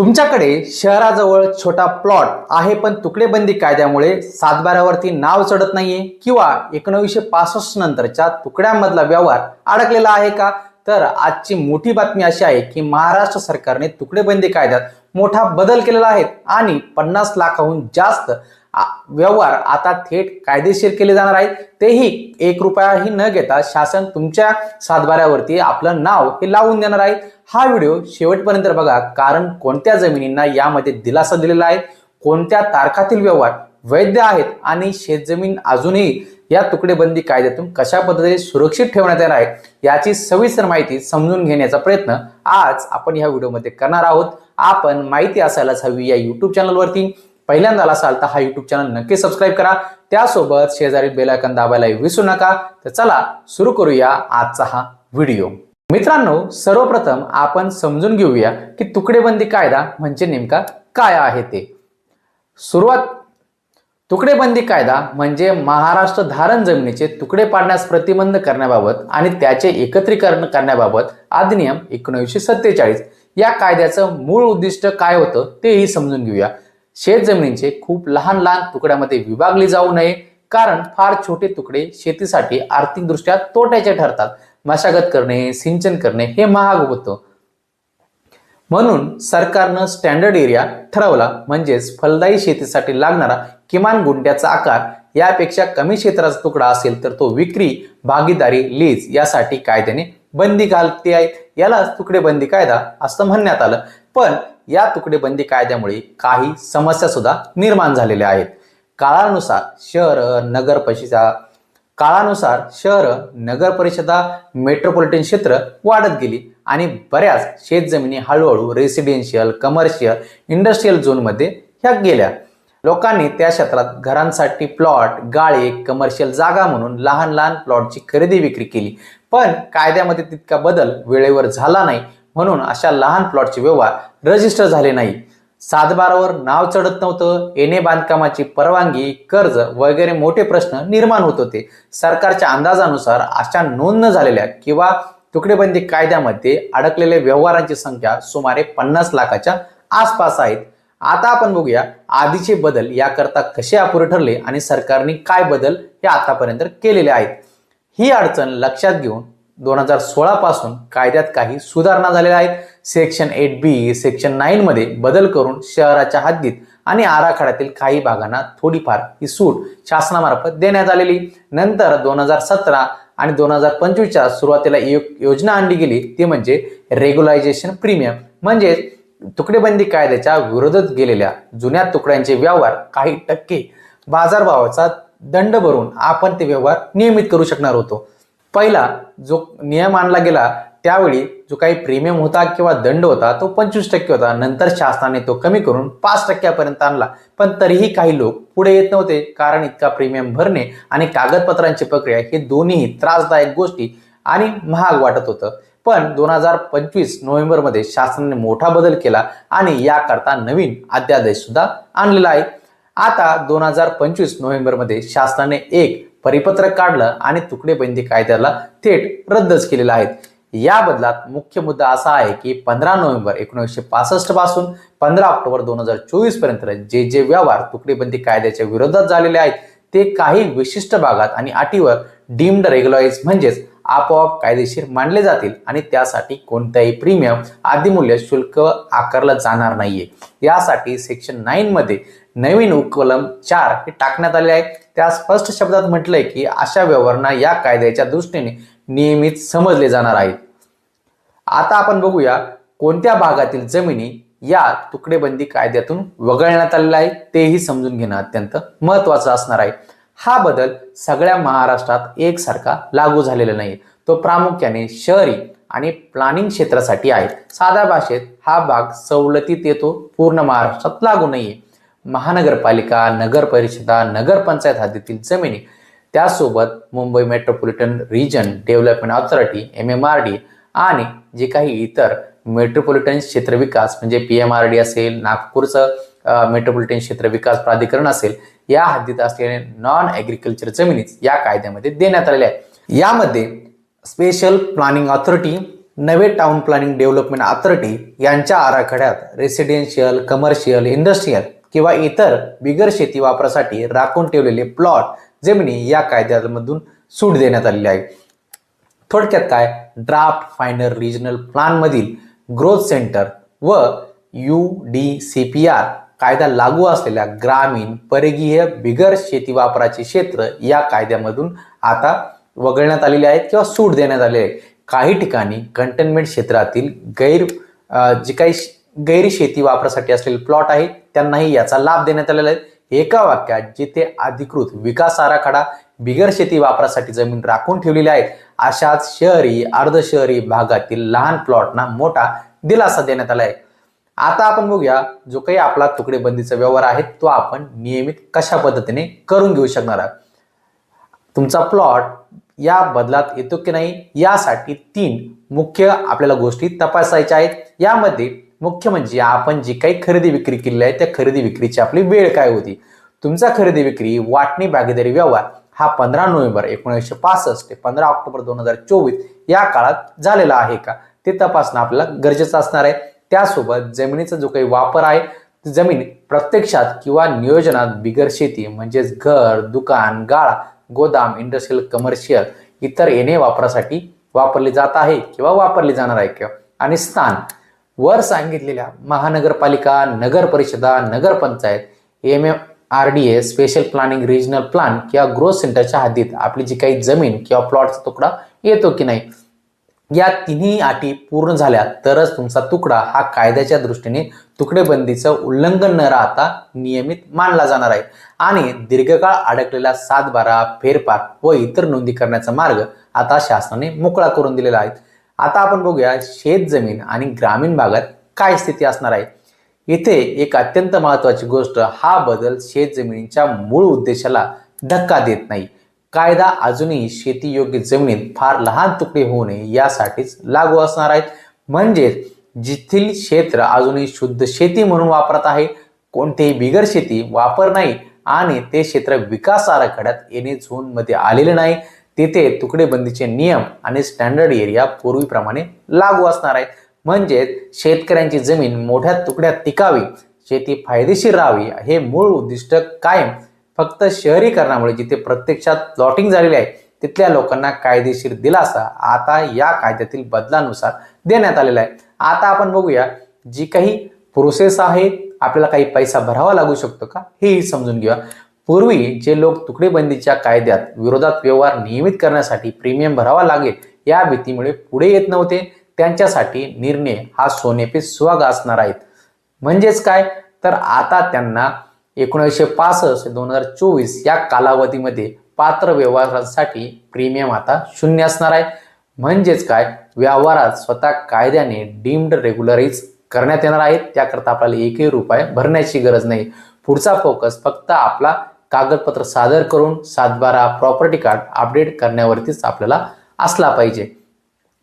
तुमच्याकडे शहराजवळ छोटा प्लॉट आहे पण तुकडेबंदी कायद्यामुळे सातबाऱ्यावरती नाव चढत नाहीये किंवा एकोणीसशे पासष्ट नंतरच्या तुकड्यांमधला व्यवहार अडकलेला आहे का? तर आजची मोठी बातमी अशी आहे की महाराष्ट्र सरकारने तुकडेबंदी कायद्यात मोठा बदल केलेला आहे आणि पन्नास लाखाहून जास्त व्यवहार आता थेट कायदेशीर केले जाणार आहेत. तेही एक रुपयाही न घेता शासन तुमच्या सातबाऱ्यावरती आपलं नाव हे लावून देणार आहे. हा व्हिडिओ शेवटपर्यंत बघा कारण कोणत्या जमिनींना यामध्ये दिलासा दिलेला आहे कोणत्या तारखातील व्यवहार वैध आहेत आणि शेतजमीन अजूनही या तुकडेबंदी कायद्यातून कशा पद्धतीने सुरक्षित ठेवण्यात येणार आहे याची सविस्तर माहिती समजून घेण्याचा प्रयत्न आज आपण या व्हिडिओमध्ये करणार आहोत. आपण माहिती असायलाच हवी या युट्यूब चॅनलवरती पहिल्यांदा आला असाल तर हा युट्यूब चॅनल नक्की सबस्क्राईब करा. त्यासोबत शेजारी बेल दाबायला विसरू नका. तर चला सुरू करूया आजचा हा व्हिडिओ मित्रांनो सर्वप्रथम आपण समजून घेऊया की तुकडेबंदी कायदा म्हणजे नेमका काय आहे ते. सुरुवात तुकडेबंदी कायदा म्हणजे महाराष्ट्र धारण जमिनीचे तुकडे पाडण्यास प्रतिबंध करण्याबाबत आणि त्याचे एकत्रीकरण करण्याबाबत अधिनियम एकोणीसशे सत्तेचाळीस. या कायद्याचं मूळ उद्दिष्ट काय होतं तेही समजून घेऊया. शेत जमिनींचे खूप लहान लहान तुकड्यामध्ये विभागले जाऊ नये कारण फार छोटे तुकडे शेतीसाठी आर्थिकदृष्ट्या तोट्याचे ठरतात. मशागत करणे सिंचन करणे हे महाग होतं. म्हणून सरकारनं स्टँडर्ड एरिया ठरवला म्हणजेच फलदायी शेतीसाठी लागणारा किमान गुंड्याचा आकार यापेक्षा कमी क्षेत्राचा तुकडा असेल तर तो विक्री भागीदारी लीज यासाठी कायद्याने बंदी घालते आहेत. यालाच तुकडेबंदी कायदा असं म्हणण्यात आलं. पण या तुकडेबंदी कायद्यामुळे काही समस्या सुद्धा निर्माण झालेल्या आहेत. काळानुसार शहर नगर परिषदा काळानुसार शहर नगर परिषदा मेट्रोपॉलिटन क्षेत्र वाढत गेली आणि बऱ्याच शेतजमिनी हळूहळू रेसिडेन्शियल कमर्शियल इंडस्ट्रीयल झोनमध्ये ह्या गेल्या. लोकांनी त्या क्षेत्रात घरांसाठी प्लॉट गाळे कमर्शियल जागा म्हणून लहान लहान प्लॉटची खरेदी विक्री केली. पण कायद्यामध्ये तितका बदल वेळेवर झाला नाही. म्हणून अशा लहान प्लॉटचे व्यवहार रजिस्टर झाले नाही. सातबारावर नाव चढत नव्हतं येणे बांधकामाची परवानगी कर्ज वगैरे मोठे प्रश्न निर्माण होत होते. सरकारच्या अंदाजानुसार अशा नोंद न झालेल्या किंवा तुकडेबंदी कायद्यामध्ये अडकलेल्या व्यवहारांची संख्या सुमारे पन्नास लाखाच्या आसपास आहेत. आता आपण बघूया आधीचे बदल याकरता कसे अपुरे ठरले आणि सरकारने काय बदल हे आतापर्यंत केलेले आहेत. ही अडचण लक्षात घेऊन दोन हजार सोळापासून कायद्यात काही सुधारणा झालेल्या आहेत. सेक्शन एट बी सेक्शन नाईनमध्ये बदल करून शहराच्या हद्दीत आणि आराखड्यातील काही भागांना थोडीफार ही सूट शासनामार्फत देण्यात आलेली. नंतर दोन हजार सतरा आणि दोन हजार पंचवीसच्या सुरुवातीला एक योजना आणली गेली. ती म्हणजे रेग्युलायझेशन प्रीमियम म्हणजेच तुकडेबंदी कायद्याच्या विरोधात गेलेल्या जुन्या तुकड्यांचे व्यवहार काही टक्के बाजारभावाचा दंड भरून आपण ते व्यवहार नियमित करू शकणार होतो. पहिला जो नियम आणला गेला त्यावेळी जो काही प्रीमियम होता किंवा दंड होता तो पंचवीस टक्के होता. नंतर शासनाने तो कमी करून पाच टक्क्यापर्यंत आणला. पण तरीही काही लोक पुढे येत नव्हते. कारण इतका प्रीमियम भरणे आणि कागदपत्रांची प्रक्रिया हे दोन्ही त्रासदायक गोष्टी आणि महाग वाटत होतं. पण दोन हजार पंचवीस नोव्हेंबरमध्ये शासनाने मोठा बदल केला आणि याकरता नवीन अध्यादेश सुद्धा आणलेला आहे. आता दोन हजार पंचवीस नोव्हेंबरमध्ये शासनाने एक परिपत्रक काढलं आणि तुकडेबंदी कायद्याला थेट रद्दच केलेला आहे. या बदलात मुख्य मुद्दा असा आहे की पंधरा नोव्हेंबर एकोणीसशे पासष्टपासून पंधरा ऑक्टोबर दोन हजार चोवीसपर्यंत जे जे व्यवहार तुकडेबंदी कायद्याच्या विरोधात झालेले आहेत ते काही विशिष्ट भागात आणि अटीवर डीम्ड रेग्युलाइज म्हणजेच आपोआप कायदेशीर मानले जातील आणि त्यासाठी कोणत्याही प्रीमियम आदिमूल्य शुल्क आकारलं जाणार नाहीये. यासाठी सेक्शन नाईन मध्ये नवीन उपकलम चार हे टाकण्यात आले आहे. त्या स्पष्ट शब्दात म्हटलंय की अशा व्यवहारांना या कायद्याच्या दृष्टीने नियमित समजले जाणार आहेत आता आपण बघूया कोणत्या भागातील जमिनी या तुकडेबंदी कायद्यातून वगळण्यात आलेला आहे तेही समजून घेणं अत्यंत महत्वाचं असणार आहे. हा बदल सगळ्या महाराष्ट्रात एकसारखा लागू झालेला नाही तो प्रामुख्याने शहरी आणि प्लॅनिंग क्षेत्रासाठी आहे. साध्या भाषेत हा भाग सवलतीत येतो पूर्ण महाराष्ट्रात लागू नाहीये. महानगरपालिका नगर परिषदा नगरपंचायत हद्दीतील जमिनी. त्यासोबत Mumbai metropolitan region development authority M M R D आणि जे काही इतर मेट्रोपॉलिटन क्षेत्र विकास म्हणजे पी एम आर डी असेल नागपूरचं मेट्रोपॉलिटन क्षेत्र विकास प्राधिकरण असेल या हद्दीत असलेले नॉन ॲग्रिकल्चर जमिनी या कायद्यामध्ये देण्यात आलेल्या आहेत. यामध्ये स्पेशल प्लॅनिंग ऑथॉरिटी नवे टाउन प्लॅनिंग डेव्हलपमेंट अथॉरिटी यांच्या आराखड्यात रेसिडेन्शियल कमर्शियल इंडस्ट्रीयल किंवा इतर बिगर शेती वापरासाठी राखून ठेवलेले प्लॉट जमिनी या कायद्यामधून सूट देण्यात आलेली आहे. थोडक्यात काय? ड्राफ्ट फायनल रिजनल प्लानमधील ग्रोथ सेंटर व U D C P R कायदा लागू असलेल्या ग्रामीण परिघीय बिगर शेती वापराचे क्षेत्र या कायद्यामधून आता वगळण्यात आलेले आहेत किंवा सूट देण्यात आले आहे काही ठिकाणी कंटेनमेंट क्षेत्रातील गैर जे काही गैरशेती वापरासाठी असलेले प्लॉट आहेत त्यांनाही याचा लाभ देण्यात आलेला आहे. एका वाक्यात जिथे अधिकृत विकास आराखडा बिगर शेती वापरासाठी जमीन राखून ठेवलेली आहे अशाच शहरी अर्धशहरी भागातील लहान प्लॉटना मोठा दिलासा देण्यात आला आहे आता आपण बघूया जो काही आपला तुकडेबंदीचा व्यवहार आहे तो आपण नियमित कशा पद्धतीने करून घेऊ शकणार आहात? तुमचा प्लॉट या बदलात येतो की नाही यासाठी तीन मुख्य आपल्याला गोष्टी तपासायच्या आहेत. यामध्ये मुख्य म्हणजे आपण जी काही खरेदी विक्री केलेली आहे त्या खरेदी विक्रीची आपली वेळ काय होती? तुमचा खरेदी विक्री वाटणी भागीदारी व्यवहार हा पंधरा नोव्हेंबर एकोणीसशे पासष्ट ते पंधरा ऑक्टोबर दोन हजार चोवीस या काळात झालेला आहे का? ते तपासणं आपल्याला गरजेचं असणार आहे. त्यासोबत जमिनीचा जो काही वापर आहे जमीन प्रत्यक्षात किंवा नियोजनात बिगर शेती म्हणजेच घर दुकान गाळा गोदाम इंडस्ट्रियल कमर्शियल इतर येणे वापरासाठी वापरली जात आहे किंवा वापरली जाणार आहे किंवा आणि स्थान वर सांगितलेल्या महानगरपालिका नगर परिषदा नगरपंचायत M M R D A special planning regional plan किंवा ग्रोथ सेंटरच्या हद्दीत आपली जी काही जमीन किंवा प्लॉटचा तुकडा येतो की नाही या तिन्ही अटी पूर्ण झाल्या तरच तुमचा तुकडा हा कायद्याच्या दृष्टीने तुकडेबंदीचं उल्लंघन न राहता नियमित मानला जाणार आहे. आणि दीर्घकाळ अडकलेला सातबारा फेरफार व इतर नोंदी करण्याचा मार्ग आता शासनाने मोकळा करून दिलेला आहे. आता आपण बघूया शेत जमीन आणि ग्रामीण भागात काय स्थिती असणार आहे. इथे एक अत्यंत महत्वाची गोष्ट हा बदल शेत जमिनीच्या मूळ उद्देशाला धक्का देत नाही. कायदा अजूनही शेती योग्य जमिनीत फार लहान तुकडे होऊ नये यासाठीच लागू असणार आहेत. म्हणजेच जिथील क्षेत्र अजूनही शुद्ध शेती म्हणून वापरत आहे कोणतेही बिगर शेती वापर नाही आणि ते क्षेत्र विकास आराखड्यात येणे झोनमध्ये आलेले नाही. तिथे तुकडेबंदीचे नियम आणि स्टँडर्ड एरिया पूर्वीप्रमाणे लागू असणार आहेत. म्हणजेच शेतकऱ्यांची जमीन मोठ्या तुकड्यात टिकावी शेती फायदेशीर राहावी हे मूळ उद्दिष्ट कायम. फक्त शहरीकरणामुळे जिथे प्रत्यक्षात प्लॉटिंग झालेली आहे तिथल्या लोकांना कायदेशीर दिलासा आता या कायद्यातील बदलानुसार देण्यात आलेला आहे. आता आपण बघूया जी काही प्रोसेस आहे आपल्याला काही पैसा भरावा लागू शकतो का? हेही समजून घेऊया. पूर्वी जे लोक तुकडेबंदीच्या कायद्यात विरोधात व्यवहार नियमित करण्यासाठी प्रीमियम भरावा लागेल या भीतीमुळे पुढे येत नव्हते. त्यांच्यासाठी निर्णय हा सोनेपे सुहागा असणार आहेत. म्हणजेच काय? तर आता त्यांना एकोणीसशे पासष्ट दोन हजार चोवीस या कालावधीमध्ये पात्र व्यवहारांसाठी प्रीमियम आता शून्य असणार आहे. म्हणजेच काय? व्यवहारात स्वतः कायद्याने डीम्ड रेग्युलराईज करण्यात येणार आहेत. त्याकरता आपल्याला एकही रुपये भरण्याची गरज नाही. पुढचा फोकस फक्त आपला कागदपत्र सादर करून सातबारा प्रॉपर्टी कार्ड अपडेट करण्यावरतीच आपल्याला असला पाहिजे.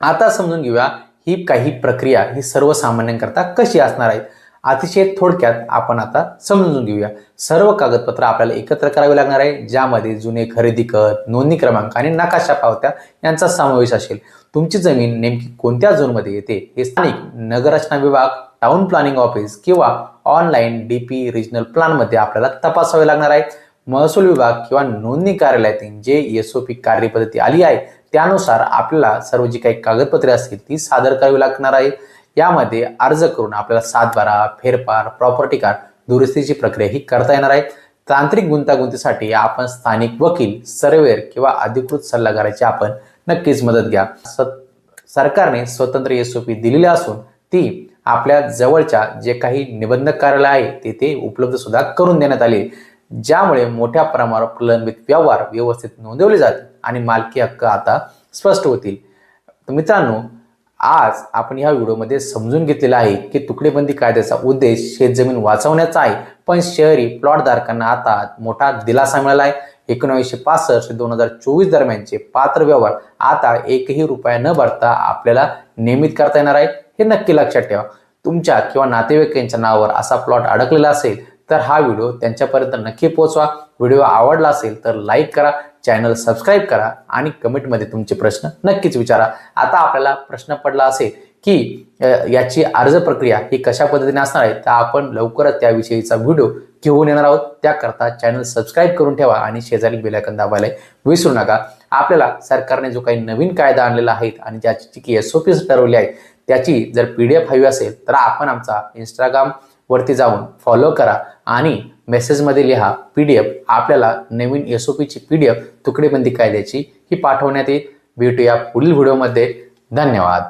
आता समजून घेऊया ही काही प्रक्रिया ही सर्वसामान्यांकरता कशी असणार आहे? अतिशय थोडक्यात आपण आता समजून घेऊया. सर्व कागदपत्र आपल्याला एकत्र करावे लागणार आहे ज्यामध्ये जुने खरेदी कर नोंदणी क्रमांक आणि नकाशा पावत्या यांचा समावेश असेल. तुमची जमीन नेमकी कोणत्या झोनमध्ये येते? हे स्थानिक नगररचना विभाग टाउन प्लॅनिंग ऑफिस किंवा ऑनलाईन डी पी रिजनल प्लॅनमध्ये आपल्याला तपासावे लागणार आहे. महसूल विभाग किंवा नोंदणी कार्यालयातील जे एस ओ पी कार्यपद्धती आली आहे त्यानुसार आपल्याला सर्व जी काही कागदपत्रे असतील ती सादर करावी लागणार आहे. यामध्ये अर्ज करून आपल्याला सातबारा फेरफार प्रॉपर्टी कार्ड दुरुस्तीची प्रक्रिया ही करता येणार आहे. तांत्रिक गुंतागुंतीसाठी आपण स्थानिक वकील सर्वेअर किंवा अधिकृत सल्लागाराची आपण नक्कीच मदत घ्या. स- सरकारने स्वतंत्र एस ओ पी दिलेली असून ती आपल्या जवळच्या जे काही निबंधक कार्यालय आहे तेथे उपलब्ध सुद्धा करून देण्यात आले ज्यामुळे मोठ्या प्रमाणावर प्रलंबित व्यवहार व्यवस्थित नोंदवले जातील आणि मालकी हक्क आता स्पष्ट होतील. तर मित्रांनो आज आपण या व्हिडिओमध्ये समजून घेतलेला आहे की तुकडेबंदी कायद्याचा उद्देश शेतजमीन वाचवण्याचा आहे पण शहरी प्लॉटधारकांना आता मोठा दिलासा मिळाला आहे. एकोणीसशे पासष्ट दोन हजार चोवीस दरम्यानचे पात्र व्यवहार आता एकही रुपया न भरता आपल्याला नियमित करता येणार आहे. हे नक्की लक्षात ठेवा. तुमच्या किंवा नातेवाईकांच्या नावावर असा प्लॉट अडकलेला असेल तर हा व्हिडिओ त्यांच्यापर्यंत नक्की पोहोचवा. व्हिडिओ आवडला असेल तर लाईक करा चॅनल सबस्क्राईब करा आणि कमेंटमध्ये तुमचे प्रश्न नक्कीच विचारा. आता आपल्याला प्रश्न पडला असेल की याची अर्ज प्रक्रिया ही कशा पद्धतीने असणार आहे? तर आपण लवकरच त्याविषयीचा व्हिडिओ घेऊन येणार आहोत. त्याकरता चॅनल सबस्क्राईब करून ठेवा आणि शेजारी बेलायकन दाबायला विसरू नका. आपल्याला सरकारने जो काही नवीन कायदा आणलेला आहे आणि ज्याची की एस ओ पीज ठरवली आहे त्याची जर पी डी एफ हवी असेल तर आपण आमचा इंस्टाग्राम वरती जाऊन फॉलो करा आणि मेसेजमध्ये लिहा पी डी एफ आपल्याला नवीन एस ओ पीची पी डी एफ तुकडेबंदी कायद्याची ही पाठवण्यात येईल. भेटूया पुढील व्हिडिओमध्ये धन्यवाद.